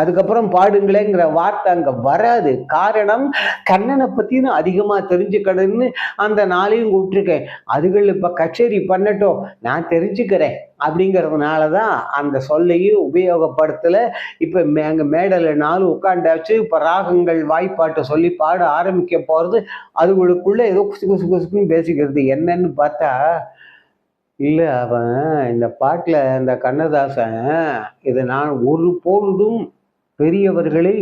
அதுக்கப்புறம் பாடுங்களேங்கிற வார்த்தை அங்க வராது. காரணம் கண்ணனை பத்தின அதிகமா தெரிஞ்சுக்கணும்னு அந்த நாளையும் கூப்பிட்டுருக்கேன். அதுகள் இப்ப கச்சேரி பண்ணட்டும் நான் தெரிஞ்சுக்கிறேன் அப்படிங்கிறதுனால தான் அந்த சொல்லையும் உபயோகப்படுத்தல. இப்ப மே- அங்க மேடல நாலு உட்காண்டாச்சு இப்ப ராகங்கள் வாய்ப்பாட்டை சொல்லி பாட ஆரம்பிக்க போறது அதுகளுக்குள்ள ஏதோ குசு குசு குசுக்குன்னு பேசிக்கிறது. என்னன்னு பார்த்தா இல்லை அவன் இந்த பாட்டில் இந்த கண்ணதாசன் இதை நான் ஒரு பொழுதும் பெரியவர்களே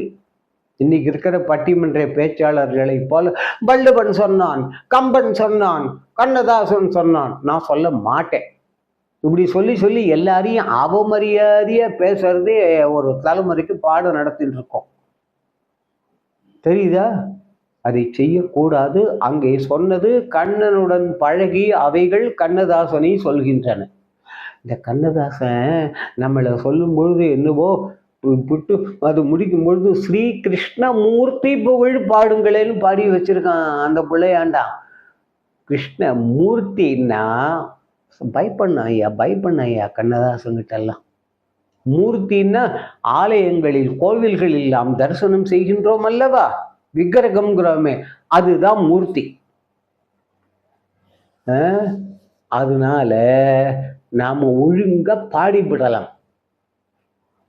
இன்னைக்கு இருக்கிற பட்டிமன்ற பேச்சாளர்களை போல வள்ளுவன் சொன்னான் கம்பன் சொன்னான் கண்ணதாசன் சொன்னான். நான் சொல்ல மாட்டேன். இப்படி சொல்லி சொல்லி எல்லாரையும் அவமரியாதையா பேசுறதே ஒரு தலைமுறைக்கு பாடம் நடத்திட்டு இருக்கோம் தெரியுதா? அதை செய்யக்கூடாது. அங்கே சொன்னது கண்ணனுடன் பழகி அவைகள் கண்ணதாசனை சொல்கின்றன. இந்த கண்ணதாசன் நம்மளை சொல்லும் பொழுது என்னவோ புட்டு அது முடிக்கும் பொழுது ஸ்ரீ கிருஷ்ணமூர்த்தி புகழ் பாடுங்களேன்னு பாடி வச்சிருக்கான் அந்த பிள்ளையாண்டா. கிருஷ்ண மூர்த்தின்னா பயப்பண்ண ஐயா பயப்பண்ண ஐயா கண்ணதாசங்கிட்டெல்லாம் மூர்த்தின்னா ஆலயங்களில் கோவில்களில் நாம் தரிசனம் செய்கின்றோம் அல்லவா? விக்கிரகம்ங்கிறோமே அதுதான் மூர்த்தி. அதனால நாம் ஒழுங்காக பாடிவிடலாம்.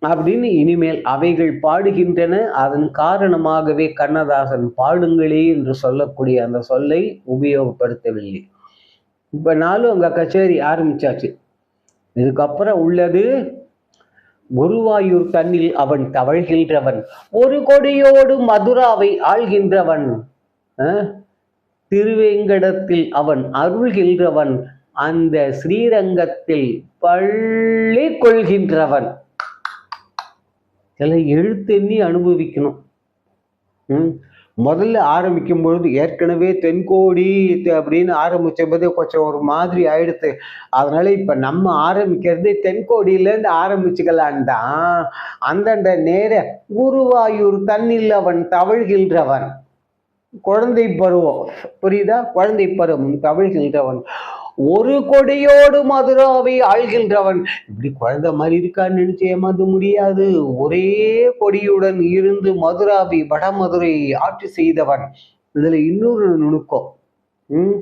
அப்படின்னு இனிமேல் அவைகள் பாடுகின்றன. அதன் காரணமாகவே கண்ணதாசன் பாடுங்களே என்று சொல்லக்கூடிய அந்த சொல்லை உபயோகப்படுத்தவில்லை. இப்ப நாளும் அங்க கச்சேரி ஆரம்பிச்சாச்சு. இதுக்கப்புறம் உள்ளது குருவாயூர் தன்னில் அவன் தவழ்கின்றவன் ஒரு கொடியோடு மதுராவை ஆள்கின்றவன் திருவேங்கடத்தில் அவன் அருள்கின்றவன் அந்த ஸ்ரீரங்கத்தில் பள்ளி கொள்கின்றவன். சில எழுத்தெண்ணி அனுபவிக்கணும். முதல்ல ஆரம்பிக்கும் பொழுது ஏற்கனவே தென்கோடி அப்படின்னு ஆரம்பிச்ச போதே கொஞ்சம் ஒரு மாதிரி ஆயிடுத்து. அதனால இப்ப நம்ம ஆரம்பிக்கிறது தென்கோடியிலேருந்து ஆரம்பிச்சுக்கலான் தான். அந்தண்ட நேர குருவாயூர் தன்னில் அவன் தவழ்கின்றவன். குழந்தை பருவம். புரியுதா? குழந்தை பருவம் தவழ்கின்றவன். ஒரு கொடியோடு மதுராவை ஆள்கின்றவன். இப்படி குழந்தை மாதிரி இருக்கான்னு நினைச்சு ஏமாந்து முடியாது. ஒரே கொடியுடன் இருந்து மதுராவை வடமதுரை ஆட்சி செய்தவன். இதுல இன்னொரு நுணுக்கம். ம்?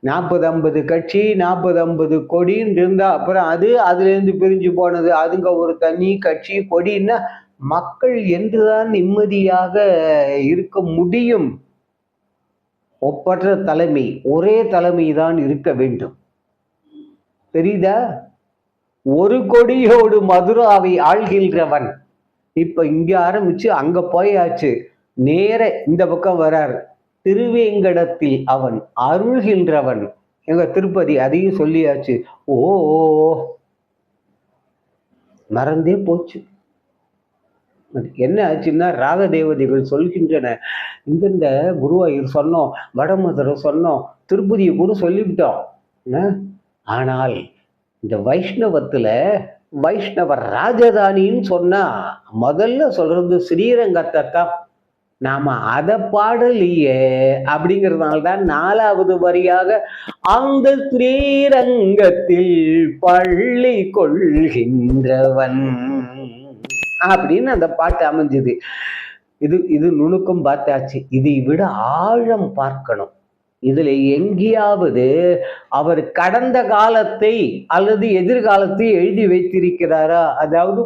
நாற்பது ஐம்பது கட்சி நாற்பது ஐம்பது கொடின்னு இருந்தா அப்புறம் அது அதுலேருந்து பிரிஞ்சு போனது. அதுங்க ஒரு தனி கட்சி கொடின்னா மக்கள் என்றுதான் நிம்மதியாக இருக்க முடியும். ஒப்பற்ற தலைமை ஒரே தலைமை தான் இருக்க வேண்டும். தெரியுதா? ஒரு கொடியோடு மதுராவை ஆள்கின்றவன். இப்ப இங்க ஆரம்பிச்சு அங்க போயாச்சு. நேர இந்த பக்கம் வரார். திருவேங்கடத்தில் அவன் அருள்கின்றவன். எங்க திருப்பதி அதையும் சொல்லியாச்சு. ஓ மறந்தே போச்சு. அதுக்கு என்ன ஆச்சுன்னா ராக தேவதைகள் சொல்கின்றன. இந்தந்த குருவாயூர் சொன்னோம் வடமதுரை சொன்னோம் திருப்பதியை கூட சொல்லிவிட்டோம். ஆனால் இந்த வைஷ்ணவத்தில் வைஷ்ணவ ராஜதானின்னு சொன்னால் முதல்ல சொல்கிறது ஸ்ரீரங்கத்தை தான் நாம் அதை பாடலையே அப்படிங்கிறதுனால தான் நாலாவது வரியாக அந்த ஸ்ரீரங்கத்தில் பள்ளி கொள்கின்றவன். அப்படின்னு அந்த பாட்டு அமைஞ்சுது. இது இது நுணுக்கம் பார்த்தாச்சு. இதை விட ஆழம் பார்க்கணும். இதுல எங்கேயாவது அவர் கடந்த காலத்தை அல்லது எதிர்காலத்தை எழுதி வைத்திருக்கிறாரா? அதாவது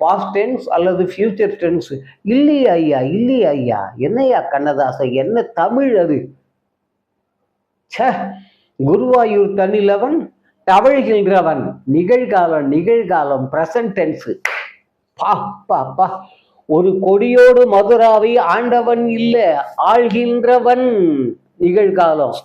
பாஸ்ட் டென்ஸ் அல்லது ஃபியூச்சர் டென்ஸ் இல்லையா ஐயா? இல்லையா ஐயா? என்னையா கண்ணதாசன்? என்ன தமிழ் அது? ச்சே குருவாயூர் தன்னிலவன் தவழ்கின்றவன் நிகழ்காலம் நிகழ்காலம் பிரசன்ட் டென்ஸ் பா பா ஒரு கொடியோடு மதுராவை ஆண்டவன் இல்லை ஆள்கின்றவன். நிகழ்காலம்.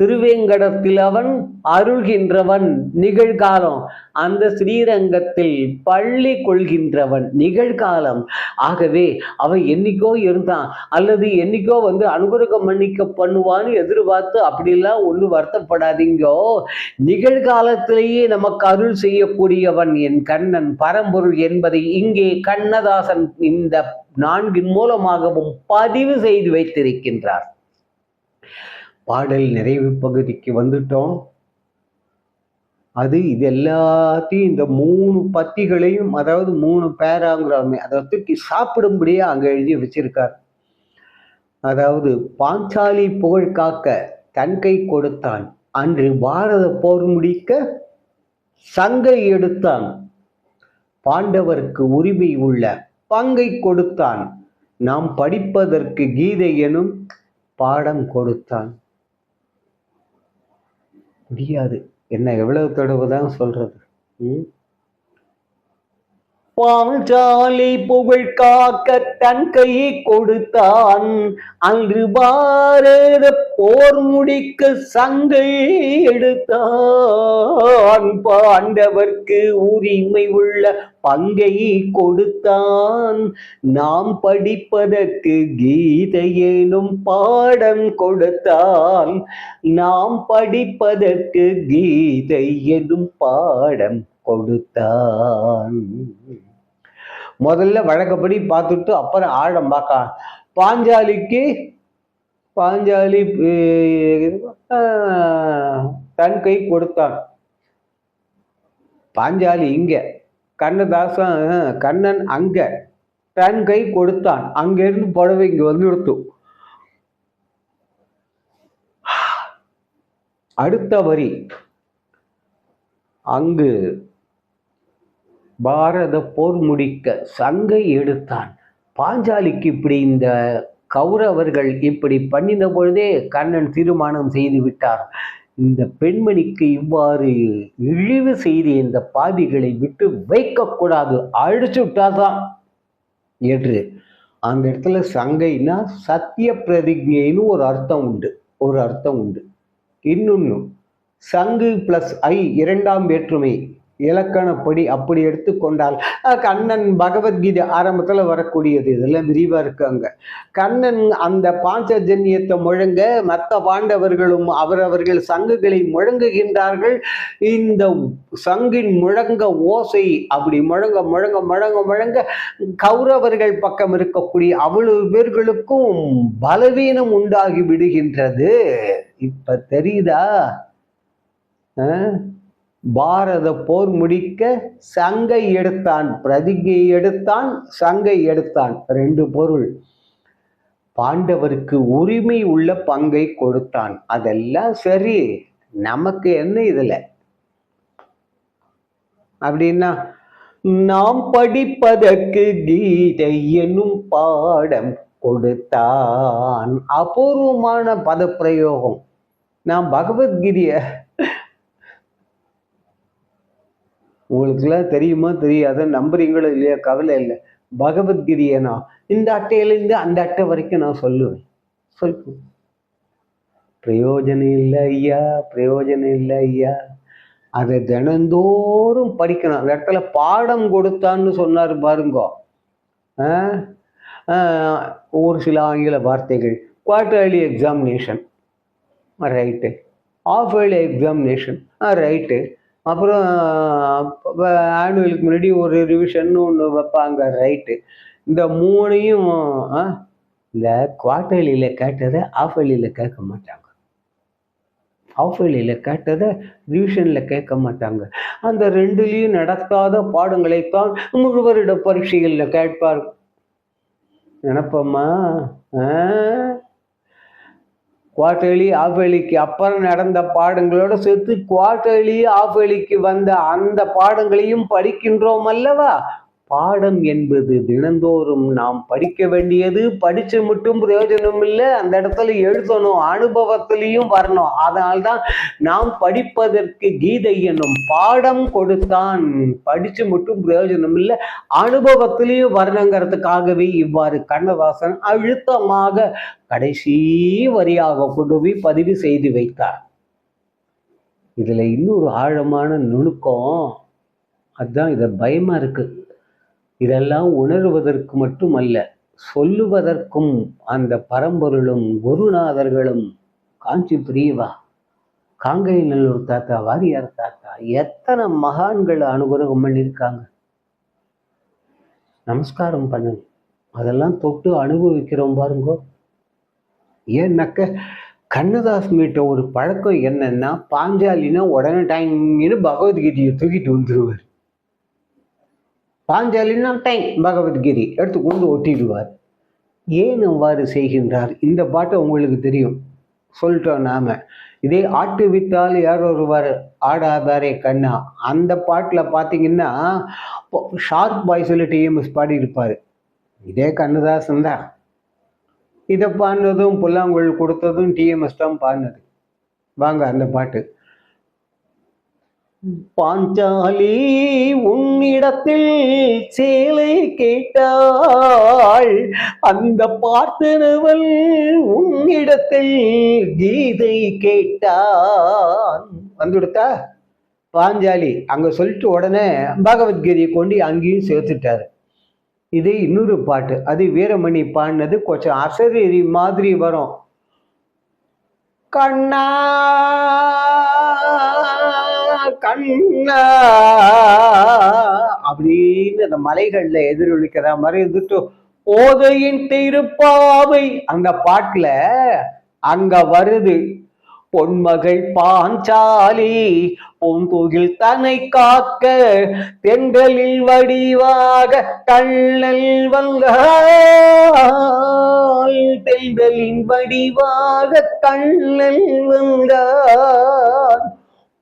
திருவேங்கடத்தில் அவன் அருள்கின்றவன் நிகழ்காலம். அந்த ஸ்ரீரங்கத்தில் பள்ளி கொள்கின்றவன் நிகழ்காலம். ஆகவே அவன் என்னைக்கோ இருந்தான் அல்லது என்னைக்கோ வந்து அனுகிரகம் மன்னிக்க பண்ணுவான்னு எதிர்பார்த்து அப்படிலாம் ஒன்றும் வருத்தப்படாதீங்கோ. நிகழ்காலத்திலேயே நமக்கு அருள் செய்யக்கூடியவன் என் கண்ணன் பரம்பொருள் என்பதை இங்கே கண்ணதாசன் இந்த நான்கின் மூலமாகவும் பதிவு செய்து வைத்திருக்கின்றார். பாடல் நிறைவு பகுதிக்கு வந்துட்டோம். அது இது எல்லாத்தையும் இந்த மூணு பத்திகளையும் அதாவது மூணு பேராங்கிறாமே அதை தூக்கி சாப்பிடும்படியே அங்கே எழுதி வச்சிருக்கார். அதாவது பாஞ்சாலி புகழ் காக்க தன்கை கொடுத்தான். அன்று பாரத போர் முடிக்க சங்கை எடுத்தான். பாண்டவருக்கு உரிமை உள்ள பங்கை கொடுத்தான். நாம் படிப்பதற்கு கீதை எனும் பாடம் கொடுத்தான். முடியாது என்ன எவ்வளவு தடவை தான் சொல்கிறது ம்? பாஞ்சாலை புகழ் காக்க தன் கையை கொடுத்தான். அன்று பாரத போர் முடிக்க சங்கை எடுத்தான். பாண்டவர்க்கு உரிமை உள்ள பங்கை கொடுத்தான். நாம் படிப்பதற்கு கீதை எனும் பாடம் கொடுத்தான். நாம் படிப்பதற்கு கீதை எனும் பாடம் கொடுத்தான். முதல்ல வழக்கப்படி பார்த்துட்டு அப்புறம் ஆழம் பார்க்க. பாஞ்சாலிக்கு பாஞ்சாலி தன் கை கொடுத்தான். பாஞ்சாலி இங்க கண்ணதாசன் கண்ணன் அங்க தன் கை கொடுத்தான். அங்கிருந்து புடவை இங்க வந்து நிறுத்தும் அடுத்த வரி. அங்கு பாரத போர் முடிக்க சங்கை எடுத்தான். பாஞ்சாலிக்கு இப்படி இந்த கௌரவர்கள் இப்படி பண்ணின பொழுதே கண்ணன் தீர்மானம் செய்து விட்டார். இந்த பெண்மணிக்கு இவ்வாறு இழிவு செய்து இந்த பாவிகளை விட்டு வைக்கக்கூடாது அழிச்சு விட்டாதான் என்று. அந்த இடத்துல சங்கைனா சத்திய பிரதிஜைன்னு ஒரு அர்த்தம் உண்டு ஒரு அர்த்தம் உண்டு. இன்னொன்று சங்கு பிளஸ் ஐ இரண்டாம் வேற்றுமை. இலக்கணப்படி அப்படி எடுத்துக்கொண்டால் கண்ணன் பகவத்கீதை ஆரம்பத்தில் வரக்கூடியது. இதெல்லாம் விரிவாக இருக்காங்க கண்ணன் அந்த பாஞ்சஜன்யத்தை முழங்க மற்ற பாண்டவர்களும் அவரவர்கள் சங்குகளை முழங்குகின்றார்கள். இந்த சங்கின் முழங்க ஓசை அப்படி முழங்க முழங்க முழங்க முழங்க கௌரவர்கள் பக்கம் இருக்கக்கூடிய அவ்வளவு பேர்களுக்கும் பலவீனம் உண்டாகி விடுகின்றது. இப்ப தெரியுதா? ஆ பாரத போர் முடிக்க சங்கை எடுத்தான் பிரதிகை எடுத்தான் சங்கை எடுத்தான். ரெண்டு பொருள். பாண்டவருக்கு உரிமை உள்ள பங்கை கொடுத்தான். அதெல்லாம் சரி. நமக்கு என்ன இதுல? அப்படின்னா நாம் படிப்பதற்கு கீதை என்னும் பாடம் கொடுத்தான். அபூர்வமான பதப்பிரயோகம். நான் பகவத்கீதையை உங்களுக்குலாம் தெரியுமா தெரியாத? நம்புறீங்களோ இல்லையா? கவலை இல்லை. பகவத்கீதையை நான் இந்த அட்டையிலேருந்து அந்த அட்டை வரைக்கும் நான் சொல்லுவேன். சொல்லுவேன் பிரயோஜனம் இல்லை ஐயா பிரயோஜனம் இல்லை ஐயா. அதை தினந்தோறும் படிக்கணும். அந்த இடத்துல பாடம் கொடுத்தான்னு சொன்னார் பாருங்கோ. ஆ? ஒரு சில ஆங்கில வார்த்தைகள். Quarterly examination right half yearly examination right அப்புறம் ஆனுவலுக்கு முன்னாடி ஒரு ரிவிஷன் ஒன்று வைப்பாங்க ரைட்டு இந்த மூணையும் இந்த குவார்டர்லியில் கேட்டதை ஆஃப் இயர்லியில் கேட்க மாட்டாங்க. ஆஃப் இயர்லியில் கேட்டதை ரிவிஷனில் கேட்க மாட்டாங்க. அந்த ரெண்டுலேயும் நடக்காத பாடங்களைத்தான் முழுவரிட பரீட்சைகளில் கேட்பார். நினப்பம்மா குவார்டர்லி ஆஃபேலிக்கு அப்புறம் நடந்த பாடங்களோட சேர்த்து குவார்டர்லி ஆஃபேலிக்கு வந்த அந்த பாடங்களையும் படிக்கின்றோம் அல்லவா? பாடம் என்பது தினந்தோறும் நாம் படிக்க வேண்டியது. படிச்சு மட்டும் பிரயோஜனம் இல்லை. அந்த இடத்துல எழுதணும் அனுபவத்திலையும் வரணும். அதனால்தான் நாம் படிப்பதற்கு கீதை என்னும் பாடம் கொடுத்தான் படிச்சு மட்டும் பிரயோஜனம் இல்லை. அனுபவத்திலையும் வரணுங்கிறதுக்காகவே இவ்வாறு கண்ணதாசன் அழுத்தமாக கடைசி வரியாக கொண்டு போய் பதிவு செய்து வைத்தார். இதுல இன்னொரு ஆழமான நுணுக்கம். அதுதான் இதை பயமா இருக்கு. இதெல்லாம் உணர்வதற்கு மட்டுமல்ல சொல்லுவதற்கும் அந்த பரம்பொருளும் குருநாதர்களும் காஞ்சி பிரியவா காங்கை நல்லூர் தாத்தா வாரியார் தாத்தா எத்தனை மகான்கள் அனுகிரகம் பண்ணியிருக்காங்க நமஸ்காரம் பண்ணுங்க. அதெல்லாம் தொட்டு அனுபவிக்கிறோம் பாருங்கோ. ஏன்னாக்க கண்ணதாஸ் மீட்ட ஒரு பழக்கம் என்னன்னா பாஞ்சாலினா உடனே டைம்னு பகவத்கீதையை தூக்கிட்டு வந்துடுவார் பாஞ்சாலின்னா டைம் பகவத்கிரி எடுத்து கொண்டு ஒட்டிடுவார். ஏன் அவ்வாறு செய்கின்றார்? இந்த பாட்டு உங்களுக்கு தெரியும். சொல்லிட்டோம் நாம. இதே ஆட்டு வித்தால் யார் ஒருவர் ஆடாதாரே கண்ணா? அந்த பாட்டில் பார்த்தீங்கன்னா ஷார்க் பாய்ஸில் டிஎம்எஸ் பாடியிருப்பார். இதே கண்ணதாசன் தான். இதை பாடினதும் புல்லாங்குழல் கொடுத்ததும் டிஎம்எஸ் தான் பாடினது. வாங்க அந்த பாட்டு. பாஞ்சாலி உன்னிடத்தில் சேலை கேட்டாள். அந்த பார்த்தனவள் உன்னிடத்தில் கீதை கேட்டான். வந்துடுத்தா? பாஞ்சாலி அங்க சொல்லிட்டு உடனே பகவத்கீதையை கொண்டு அங்கேயும் சேர்த்துட்டாரு. இது இன்னொரு பாட்டு. அது வீரமணி பாடினது கொஞ்சம் அசரீரி மாதிரி வரும். கண்ணா கண்ணா. அப்படின்னு அந்த மலைகள்ல எதிரொலிக்கிற மாதிரி இருந்துட்டு ஓதையின் திருப்பாவை. அந்த பாட்டுல அங்க வருது பொன்மகள் பாஞ்சாலி பொன்துகில் தன்னை காக்க தென்றலில் வடிவாக கண்ணல் வந்தாள் தென்றலின் வடிவாக கண்ணல்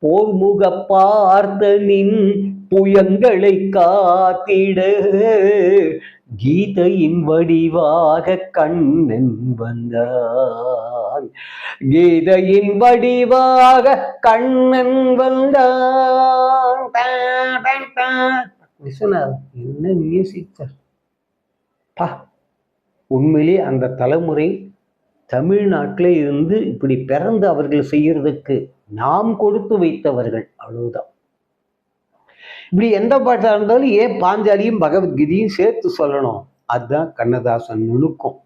வந்தாள் போர்முக பார்த்தனின் புயங்களை காத்திட. கீதையின் வடிவாக கண்ணன் வந்தான். கீதையின் வடிவாக கண்ணன் வந்தான். என்ன மியூசிக் பா உண்மையிலே அந்த தலைமுறை தமிழ்நாட்டில் இருந்து இப்படி பிறந்து அவர்கள் செய்யறதுக்கு நாம் கொடுத்து வைத்தவர்கள் அவ்வளவுதான். இப்படி எந்த பாட்டா இருந்தாலும் ஏன் பாஞ்சாலியும் பகவத்கீதையும் சேர்த்து சொல்லணும். அதுதான் கண்ணதாசன் நுணுக்கம்.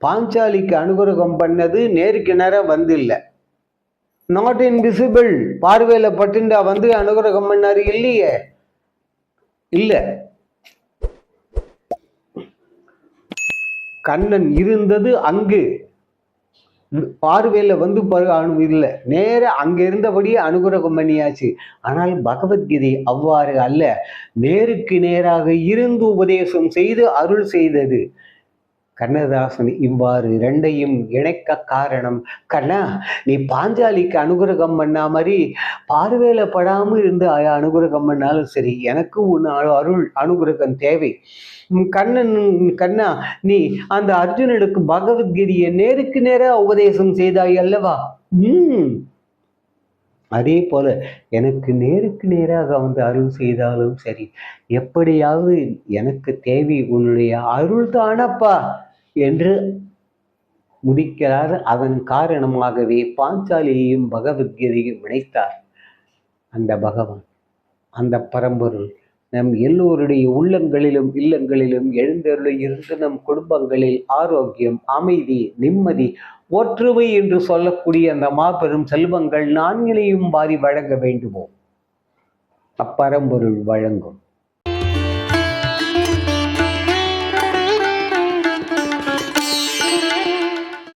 பாஞ்சாலிக்கு அனுகிரகம் பண்ணது நேருக்கு நேரம் வந்து இல்லை நாட் இன்விசிபிள் பார்வையில பட்டுண்டா வந்து அனுகிரகம் பண்ணாரு இல்லையே? இல்ல. கண்ணன் இருந்தது அங்கு. பார்வையில் வந்து பரு இல்லை. நேர அங்கே இருந்தபடியே அனுகிரகம் பண்ணியாச்சு. ஆனால் பகவத்கீதை அவ்வாறு அல்ல. நேருக்கு நேராக இருந்து உபதேசம் செய்து அருள் செய்தது. கண்ணதாசன் இவ்வாறு இரண்டையும் இணைக்க காரணம். கண்ணா நீ பாஞ்சாலிக்கு அனுகிரகம் பண்ணா மாதிரி பார்வையில படாம இருந்து ஆயா அனுகிரகம் பண்ணாலும் சரி எனக்கு உன் அருள் அனுகிரகம் தேவை. கண்ணன் கண்ணா நீ அந்த அர்ஜுனனுக்கு பகவத்கீதையை நேருக்கு நேரா உபதேசம் செய்தாய் அல்லவா? உம். அதே போல எனக்கு நேருக்கு நேராக வந்து அருள் செய்தாலும் சரி எப்படியாவது எனக்கு தேவை உன்னுடைய அருள் தானப்பா. என்று முடிக்கிறார். அதன் காரணமாகவே பாஞ்சாலியையும் பகவத்கீதையும் இணைத்தார். அந்த பகவான் அந்த பரம்பொருள் நம் எல்லோருடைய உள்ளங்களிலும் இல்லங்களிலும் எழுந்தருளி இருந்து நம் குடும்பங்களில் ஆரோக்கியம் அமைதி நிம்மதி ஒற்றுமை என்று சொல்லக்கூடிய அந்த மாபெரும் செல்வங்கள் நான்கிலையும் வாரி வழங்க வேண்டுமோ? அப்பரம்பொருள் வழங்கும்.